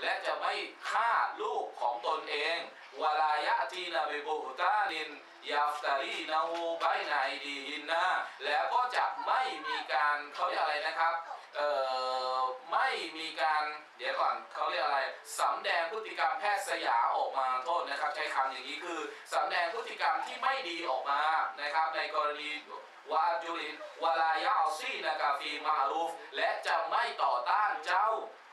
และจะไม่ฆ่าลูกของตนเองวลายะทีนาเบบูตานินยาฟตารีนาวูไบไนดีฮินนะแล้วก็จะไม่มีการเขาเรียกอะไรนะครับเอ่อไม่มีการเดี๋ยวก่อนเขาเรียกอะไรสำแดงพฤติกรรมแพทย์สยาออกมาโทษนะครับ ใช้คำอย่างนี้คือสำแดงพฤติกรรมที่ไม่ดีออกมานะครับ ในกรณีวาจุลินวลายาอซีนะกาฟีมารูฟและจะไม่ต่อต้านเจ้า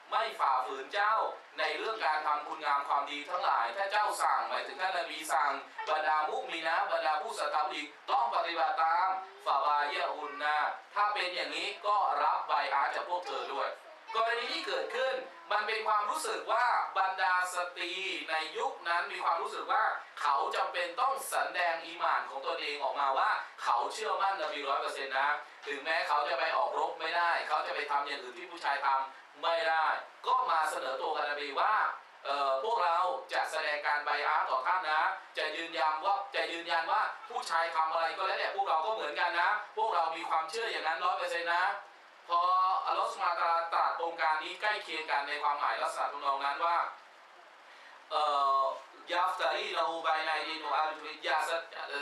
ไม่ฝ่าฝืนเจ้าในเรื่องการทำคุณงามความดีทั้งหลาย ถ้าเจ้าสั่งหมายถึงท่านนบีสั่ง บรรดามุกมีนะบรรดาผู้ศรัทธาอีกต้องปฏิบัติตามฝ่าบายะอุนนาถ้าเป็นอย่างนี้ก็รับใบอาจากพวกเธอด้วย กรณีที่เกิดขึ้นมันเป็นความรู้สึกว่าบรรดาสตรีในยุคนั้นมีความรู้สึกว่าเขาจำเป็นต้องแสดงอีหมานของตัวเองออกมาว่า เขาเชื่อมั่นนบีร้อยเปอร์เซ็นต์นะถึงแม้เขาจะไปออกรบไม่ได้ เขาจะไปทำอย่างอื่นที่ผู้ชายทำไม่ได้ ก็มาเสนอตัวกันนบีว่าพวกเราจะแสดงการไบอาร์ต่อท่านนะ จะยืนยันว่าจะยืนยันว่าผู้ชายทำอะไรก็แล้วแต่พวกเราก็เหมือนกันนะ พวกเรามีความเชื่ออย่างนั้นร้อยเปอร์เซ็นต์นะ พออัลลอฮฺสุบฮาตาตรัสตรงการนี้ใกล้เคียงกันในความหมายลักษณะตรงนองนั้นว่าเอ่อยาฟตารีเราบายในดีนูอาร์จุลิยาส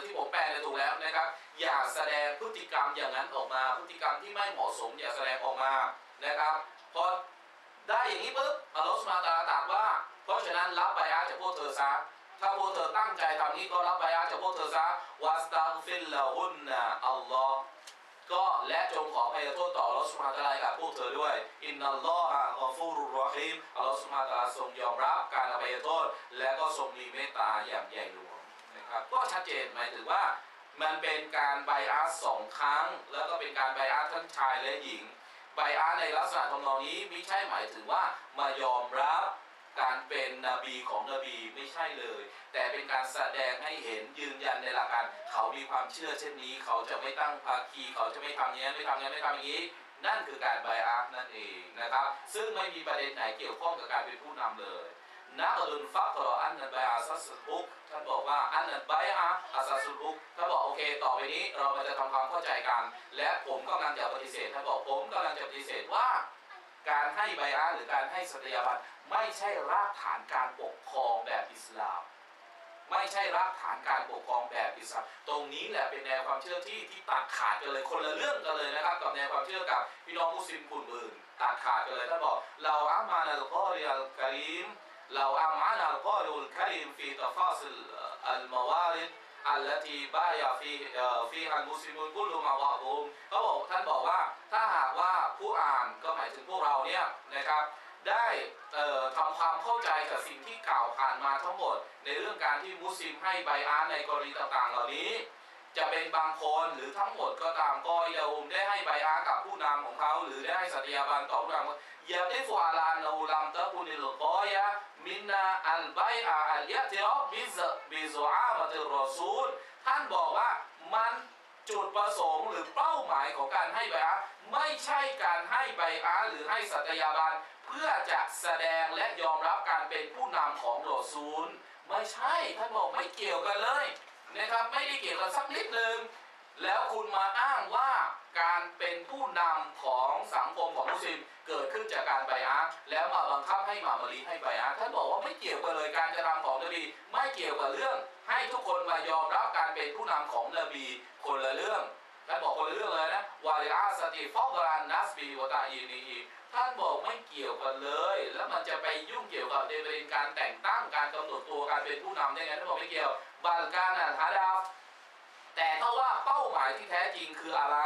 ที่ผมแปลเนี่ยถูกแล้วนะครับ อย่าแสดงพฤติกรรมอย่างนั้นออกมา พฤติกรรมที่ไม่เหมาะสม อย่าแสดงออกมานะครับพอได้อย่างนี้ปุ๊บอัลลอฮฺสุบฮาตาตรัสว่า เพราะฉะนั้นรับใบอาจากพวกเธอซะถ้าพวกเธอตั้งใจทำนี้ก็รับใบอาจากพวกเธอซะวัสตัฆฟิรละฮุนนะอัลลอฮ์ ก็และจงขออภัยโทษต่ออัลลอฮฺสุบฮานะตะอาลากับพวกเธอด้วย อินนัลลอฮะกอฟูรุรรอฮีมอัลลอฮฺสุบฮานะตะอาลาทรงยอมรับการอภัยโทษ และก็ทรงมีเมตตาอย่างใหญ่หลวงนะครับก็ชัดเจนหมายถึงว่ามันเป็นการไบอาสสองครั้ง แล้วก็เป็นการไบอาสทั้งชายและหญิงไบอาสในลักษณะทำนองนี้ไม่ใช่หมายถึงว่ามายอมรับ การเป็นนบีของนบีไม่ใช่เลย แต่เป็นการแสดงให้เห็นยืนยันในหลักการ เขามีความเชื่อเช่นนี้ เขาจะไม่ตั้งภาคี เขาจะไม่ทำอย่างนี้นไม่ทำอย่างนี้นไม่ทำอย่างนี้ นั่นคือการไบอาสนั่นเองนะครับ ซึ่งไม่มีประเด็นไหนเกี่ยวข้องกับการเป็นผู้นำเลยนะอึนฟักรออันนันไบอาซัสบุกท่านบอกว่าอันนันไบอาอาซัสบุกท่านบอกโอเค ต่อไปนี้เรามาจะทำความเข้าใจกัน และผมกำลังจะปฏิเสธท่านบอกผมกำลังจะปฏิเสธว่าการให้ไบอาหรือการให้สัตยาบัน ไม่ใช่รากฐานการปกครองแบบอิสลาม ไม่ใช่รากฐานการปกครองแบบอิสลาม ตรงนี้แหละเป็นแนวความเชื่อที่ที่ตัดขาดกันเลยคนละเรื่องกันเลยนะครับ กับแนวความเชื่อกับพี่น้องมุสลิมกลุ่มอื่นตัดขาดกันเลยท่านบอกเราอามานัลกอริอัลกะรีมเราอามานัลกอริอัลกะรีมฟีตฟาซิลอัลมาวาริดอัลลทีบายาฟีเอ่อฟีฮันมุสลิมุนกุลูมาบะบุมเขาบอกท่านบอกว่าถ้าหากว่าผู้อ่านก็หมายถึงพวกเราเนี่ยนะครับ ได้ทำความเข้าใจกับสิ่งที่กล่าวผ่านมาทั้งหมด ในเรื่องการที่มุสลิมให้ไบอาในกรณีต่างๆ เหล่านี้ จะเป็นบางคนหรือทั้งหมดก็ตามก็ยาอุมได้ให้ไบอากับผู้นำของเขา หรือได้ให้สัตยาบันต่อผู้นำยาติฟูอลานอูลัมตะกุนิลกอยะมินนาอัลไบอาอัลยะติรอบิซบิซอามะติรอซูลท่านบอกว่ามัน จุดประสงค์หรือเป้าหมายของการให้ใบอาไม่ใช่การให้ใบอาหรือให้สัตยาบันเพื่อจะแสดงและยอมรับการเป็นผู้นำของรอซูล ไม่ใช่ท่านบอกไม่เกี่ยวกันเลยนะครับไม่ได้เกี่ยวกันสักนิดหนึ่ง แล้วคุณมาอ้างว่าการเป็นผู้นำของสังคมของมุสลิมเกิดขึ้นจากการไบอาแล้วมาบังคับให้หมามารีให้ไบอาท่านบอกว่าไม่เกี่ยวกันเลยการกระทำของนบีไม่เกี่ยวกับเรื่อง ให้ทุกคนมายอมรับการเป็นผู้นำของนบีคนละเรื่องท่านบอกคนละเรื่องเลยนะวาริอาสติฟอกรานนัสบีวตาอีนีท่านบอกไม่เกี่ยวกันเลย แล้วมันจะไปยุ่งเกี่ยวกับในประเด็นการแต่งตั้งการกำหนดตัวการเป็นผู้นำได้ไงท่านบอกไม่เกี่ยวบาลการอะฮาดาฟ แต่ถ้าว่าเป้าหมายที่แท้จริงคืออะไร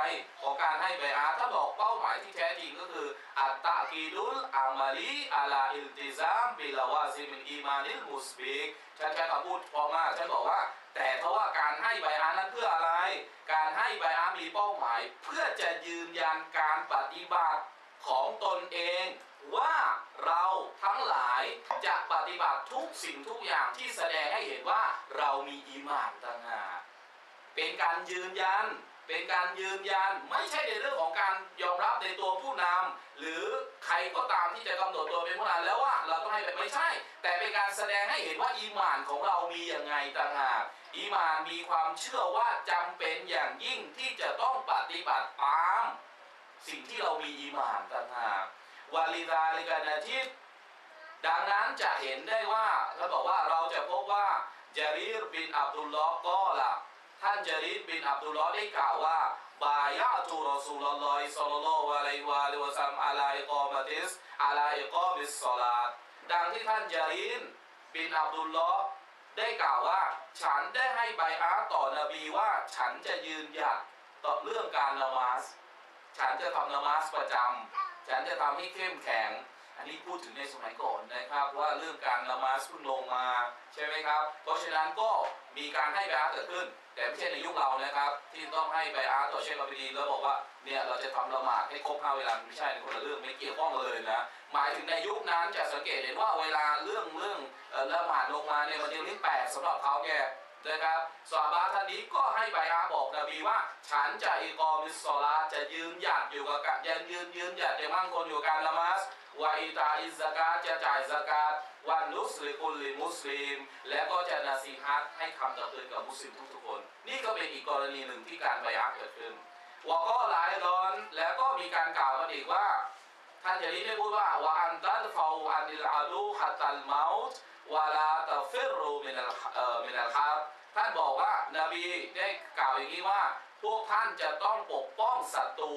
ของการให้ไบอาถ้าบอกเป้าหมายที่แท้จริงก็คือ อัตตะกีดุลอามาลีอาลาอิลติซามบิลาวาซิมินอีมานิลมุสบิกฉันใช้คำพูดพอมากฉันบอกว่า แต่ถ้าว่าการให้ไบอานั้นเพื่ออะไร การให้ไบอามีเป้าหมาย เพื่อจะยืนยันการปฏิบัติของตนเองว่าเราทั้งหลายจะปฏิบัติทุกสิ่งทุกอย่างที่แสดงให้เห็นว่าเรามีอีมานต่างหาก เป็นการยืนยัน เป็นการยืนยันไม่ใช่ในเรื่องของการยอมรับในตัวผู้นำหรือใครก็ตามที่จะกำหนดตัวเป็นผู้นำแล้วว่าเราต้องให้แบบไม่ใช่ แต่เป็นการแสดงให้เห็นว่าอีหมานของเรามีอย่างไงต่างหากอีหมานมีความเชื่อว่าจำเป็นอย่างยิ่งที่จะต้องปฏิบัติตาม สิ่งที่เรามีอีหมานต่างหากวาลิดาลิกานาทิตดังนั้นจะเห็นได้ว่าเขาบอกว่าเราจะพบว่าจารีรบินอับดุลลอฮ์ก็ล่ะ ท่านจารีรบินอับดุลลอฮ์ได้กล่าวว่าบายะตูรอซูลลลอฮิศ็อลลัลลอฮุอะลัยวะลิวะซัมอะลาอิกอมะติสอะลาอิกอมิสศอลาตดังที่ท่านจารีรบินอับดุลลอฮ์ได้กล่าวว่า ฉันได้ให้ใบอาต่อนบีว่าฉันจะยืนหยัดต่อเรื่องการละมาสฉันจะทำนามาสประจำฉันจะทำให้เข้มแข็ง อันนี้พูดถึงในสมัยก่อนนะครับว่าเรื่องการนามาสพิ่งลงมาใช่ไหมครับ เพราะฉะนั้นก็มีการให้ใบอาร์เกิดขึ้น แต่ไม่ใช่ในยุคเรานะครับ ที่ต้องให้ใบอาร์ต่อเชคอับดีแล้วบอกว่าเนี่ยเราจะทำละหมาดให้ครบห้าเวลาไม่ใช่ในคนละเรื่องไม่เกี่ยวข้องเลยนะหมายถึงในยุคนั้นจะสังเกตเห็นว่าเวลาเรื่องเรื่องละหมาดลงมาเนี่ยมันจะเรื่องแปลกสำหรับเขาแก นะครับซอฮาบะห์ท่านนี้ก็ให้ใบอาบอกนบีว่า ฉันจะอิกอมิสซอลาจะยืนหยัดอยู่กับการยืนยืนยืนหยัดอย่างมั่นคงอยู่กับการละมาสวาอิตาอิซากาจะจ่ายซากาตวันนุสลิกุลลิมุสลิม และก็จะนาซีฮัตให้คำตักเตือนกับมุสลิมทุกๆคน นี่ก็เป็นอีกกรณีหนึ่งที่การใบอาเกิดขึ้นวะก็หลายดอนแล้วก็มีการกล่าวกันอีกว่า ท่านจะนี้ได้พูดว่าวะอันตัดฟาอันิลอาดูฮัตตัลเมาต์ วะลาตะฟิรูมินัลเอ่อมินัลครับท่านบอกว่านาบีได้กล่าวอย่างนี้ว่า พวกท่านจะต้องปกป้องศัตรู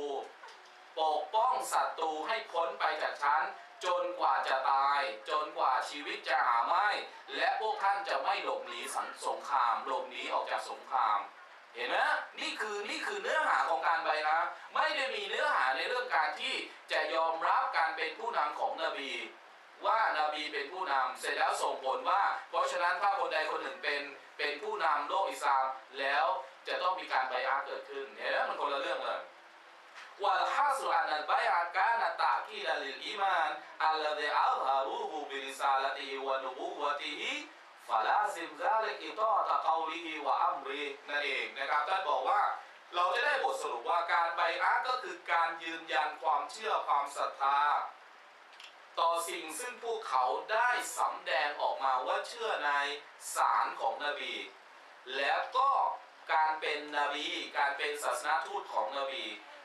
ปกป้องศัตรูให้พ้นไปจากฉันจนกว่าจะตาย จนกว่าชีวิตจะหาไม่ และพวกท่านจะไม่หลบหนีสังสงครามหลบหนีออกจากสงคราม เห็นไหมนี่คือนี่คือเนื้อหาของการใบนะ ไม่ได้มีเนื้อหาในเรื่องการที่จะยอมรับการเป็นผู้นำของนบี ว่านาบีเป็นผู้นำเสร็จแล้วส่งผลว่า เพราะฉะนั้นถ้าคนใดคนหนึ่งเป็นเป็นผู้นำโลกอิสลามแล้วจะต้องมีการไบอาเกิดขึ้นเห็นไหมมันคนละเรื่องเลยวัลฮัสอันนัลไบอาการตะกีลลิลอีมานอัลลดีอัลฮารูฮูบิริซาลติฮิวะนุบุวะติฮิฟาลาซิมซาลิกอิตอตะกอลิฮิวะอัมรีนั่นเองนะครับท่านบอกว่าเราจะได้บทสรุปว่าการไบอาก็คือการยืนยันความเชื่อความศรัทธา ต่อสิ่งซึ่งพวกเขาได้สำแดงออกมาว่าเชื่อในสารของนบี แล้วก็การเป็นนบี การเป็นศาสนาทูตของนบี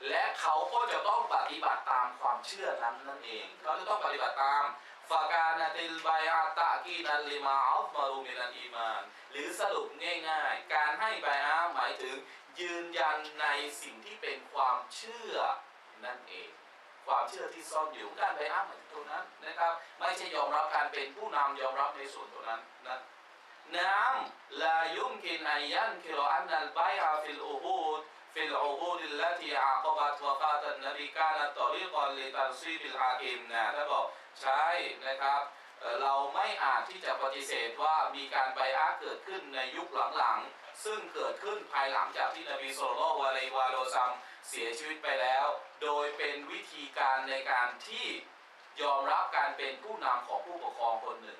และเขาก็จะต้องปฏิบัติตามความเชื่อนั้นนั่นเองเขาจะต้องปฏิบัติตามฟากานาติลบอาตะกีนันลิมาอัลมารูมินันอีมานหรือสรุปง่ายๆ การให้บอาหมายถึงยืนยันในสิ่งที่เป็นความเชื่อนั่นเอง ความเชื่อที่ซ่อนอยู่การไปอ้างเหมือนตรงนั้นนะครับ ไม่ใช่ยอมรับการเป็นผู้นำยอมรับในส่วนตรงนั้นนะน้ำลายุมกินอายันคิรอันนัลไบอาฟิลอูฮูดฟิลอูฮูดลที่อาคบัตวะฟาตันนบีกานัตตอริกอนลิตันซีบิลฮากิมนะถ้าบอกใช่นะครับ เราไม่อาจที่จะปฏิเสธว่ามีการไบอาเกิดขึ้นในยุคหลังๆ ซึ่งเกิดขึ้นภายหลังจากที่นบีสุลต่านละฮ์อะลัยฮิวะซัมเสียชีวิตไปแล้ว โดยเป็นวิธีการในการที่ยอมรับการเป็นผู้นำของผู้ปกครองคนหนึ่ง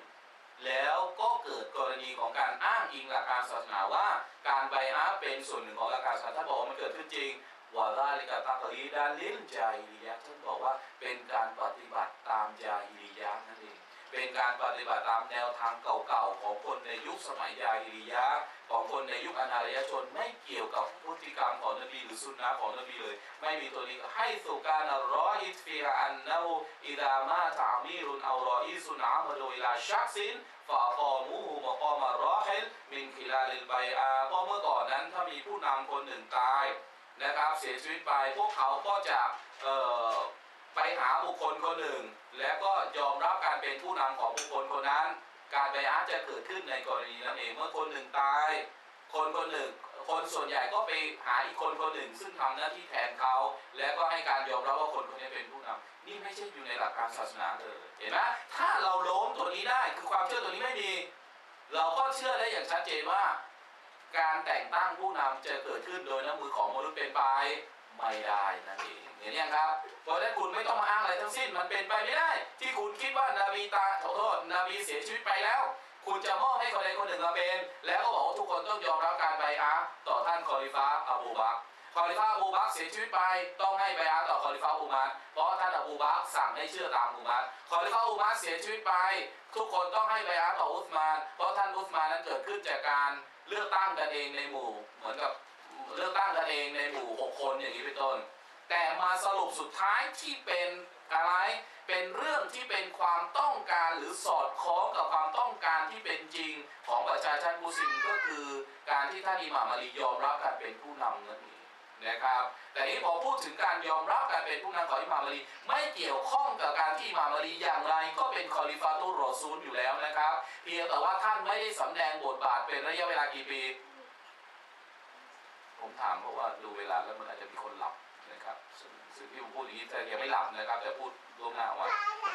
แล้วก็เกิดกรณีของการอ้างอิงหลักการศาสนาว่า การไบอาเป็นส่วนหนึ่งของหลักการศาสนาท่าบอกว่ามันเกิดขึ้นจริงวาลาลิกาตากรีดาลิลจาฮิริยะท่านบอกว่าเป็นการปฏิบัติตามจาฮิริยะห์นั่นเอง เป็นการปฏิบัติตามแนวทางเก่าๆของคนในยุคสมัยยาฮิริยะของคนในยุคอนาริยชนไม่เกี่ยวกับพฤติกรรมของนบีหรือสุนนะของนบีเลย ไม่มีตัวนี้ให้สุการรออิตฟีอันนาอูอิดามาตามีรุนเอารออิสุนอามาดูอิลาชักซินฟาคอมูฮูมะกอมารอฮิลมินคิลาลิลไบอาเพราะเมื่อก่อนนั้นถ้ามีผู้นำคนหนึ่งตายนะครับเสียชีวิตไปพวกเขาก็จะเอ่อ ไปหาบุคคลคนหนึ่ง แล้วก็ยอมรับการเป็นผู้นำของบุคคลคนนั้น การไปอาจะเกิดขึ้นในกรณีนั้นเองเมื่อคนหนึ่งตาย คนคนหนึ่ง คนส่วนใหญ่ก็ไปหาอีกคนคนหนึ่ง ซึ่งทำหน้าที่แทนเขา แล้วก็ให้การยอมรับว่าคนคนนี้เป็นผู้นำนี่ไม่ใช่อยู่ในหลักการศาสนาเลยเห็นไหมถ้าเราล้มตัวนี้ได้คือความเชื่อตัวนี้ไม่มี เราก็เชื่อได้อย่างชัดเจนว่า การแต่งตั้งผู้นำจะเกิดขึ้นโดยน้ำมือของมนุษย์เป็นไป ไม่ได้นั่นเองเห็นยังครับ เพราะฉะนั้นคุณไม่ต้องมาอ้างอะไรทั้งสิ้นมันเป็นไปไม่ได้ ที่คุณคิดว่านาบีตาขอโทษนาบีเสียชีวิตไปแล้ว คุณจะมอบให้คนใดคนหนึ่งมาเป็น แล้วก็บอกว่าทุกคนต้องยอมรับการไบอาต่อท่านคอลิฟ้าอบูบักคอลิฟ้าอบูบักเสียชีวิตไปต้องให้ไบอาต่อคอลิฟ้าอุมัรเพราะท่านอบูบักสั่งให้เชื่อตามอุมัรคอลิฟ้าอุมัรเสียชีวิตไป ทุกคนต้องให้ไบอาต่ออุสมาน เพราะท่านอุสมานนั้นเกิดขึ้นจากการเลือกตั้งกันเองในหมู่เหมือนกับ เลือกตั้งกันเองในหมู่หกคนอย่างนี้เป็นต้น แต่มาสรุปสุดท้ายที่เป็นอะไรเป็นเรื่องที่เป็นความต้องการหรือสอดคล้องกับความต้องการที่เป็นจริงของประชาชนมุสลิมก็คือการที่ท่านอิหม่ามอาลียอมรับการเป็นผู้นำนั่นเองนะครับ แต่นี้พอพูดถึงการยอมรับการเป็นผู้นำของอิหม่ามอาลีไม่เกี่ยวข้องกับการที่อิหม่ามอาลีอย่างไร ก็เป็นคอลิฟาตุรรอซูลอยู่แล้วนะครับเพียงแต่ว่าท่านไม่ได้สำแดงบทบาทเป็นระยะเวลากี่ปี ผมถามเพราะว่าดูเวลาแล้วมันอาจจะมีคนหลับนะครับซึ่งที่ผมพูดอย่างนี้แต่ยังไม่หลับนะครับแต่พูดล่วงหน้าไว้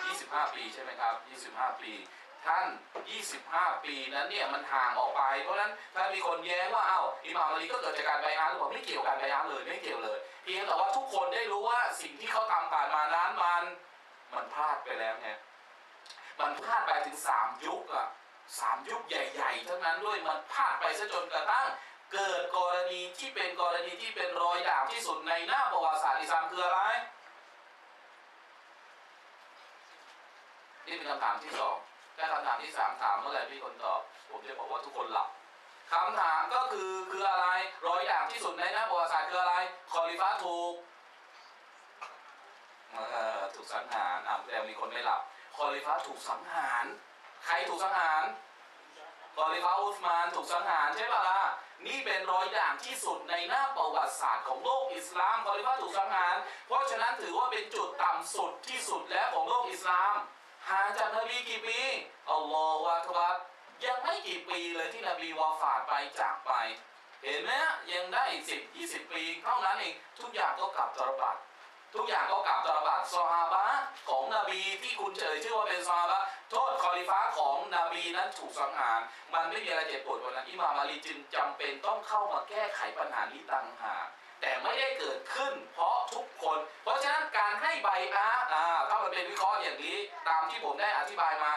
25 ปีใช่ไหมครับ 25 ปีท่าน 25 ปีนั้นเนี่ยมันห่างออกไป เพราะฉะนั้นถ้ามีคนแย้งว่าอ้าวอิหม่ามอาลีก็เกิดจากการไบอาหรือเปล่าไม่เกี่ยวกับการไบอาเลยไม่เกี่ยวเลย เพียงแต่ว่าทุกคนได้รู้ว่าสิ่งที่เขาทำผ่านมานั้นมันมันพลาดไปแล้วไงมันพลาดไปถึงสามยุคอะสามยุคใหญ่ ๆ ทั้งนั้นด้วยมันพลาดไปซะจนกระทั่ง เกิดกรณีที่เป็นกรณีที่เป็นรอยด่างที่สุดในหน้าประวัติศาสตร์อิสลามคืออะไรนี่เป็นคำถามที่สองถ้าคำถามที่สามถามเมื่อไหร่พี่คนตอบผมจะบอกว่าทุกคนหลับคำถามก็คือคืออะไรรอยด่างที่สุดในหน้าประวัติศาสตร์คืออะไรคอลิฟ้าถูกถูกสังหารอะแต่มีคนไม่หลับคอลิฟ้าถูกสังหาร ใครถูกสังหาร คอลิฟ้าอุสมานถูกสังหารใช่ปะล่ะนี่เป็นรอยด่างที่สุดในหน้าประวัติศาสตร์ของโลกอิสลามคอลิฟ้าถูกสังหาร เพราะฉะนั้นถือว่าเป็นจุดต่ำสุดที่สุดแล้วของโลกอิสลามห่างจากนบีกี่ปีอัลลอฮฺวะอักบัรยังไม่กี่ปีเลยที่นบีวาฟาดไปจากไป เห็นไหมยังได้สิบยี่สิบปีเท่านั้นเองทุกอย่างก็กลับตรบัด ทุกอย่างก็กลับตรบัดซอฮาบะของนบีที่คุณเจยชื่อว่าเป็นซอฮาบะโทษคอลิฟ้าของนบีนั้นถูกสังหาร มันไม่มีอะไรเจ็บปวดกว่านั้นอิหม่ามอาลีจึงจำเป็นต้องเข้ามาแก้ไขปัญหานี้ต่างหากแต่ไม่ได้เกิดขึ้น เพราะทุกคน เพราะฉะนั้นการให้ใบอาอ่าถ้ามันเป็นวิเคราะห์อย่างนี้ ตามที่ผมได้อธิบายมา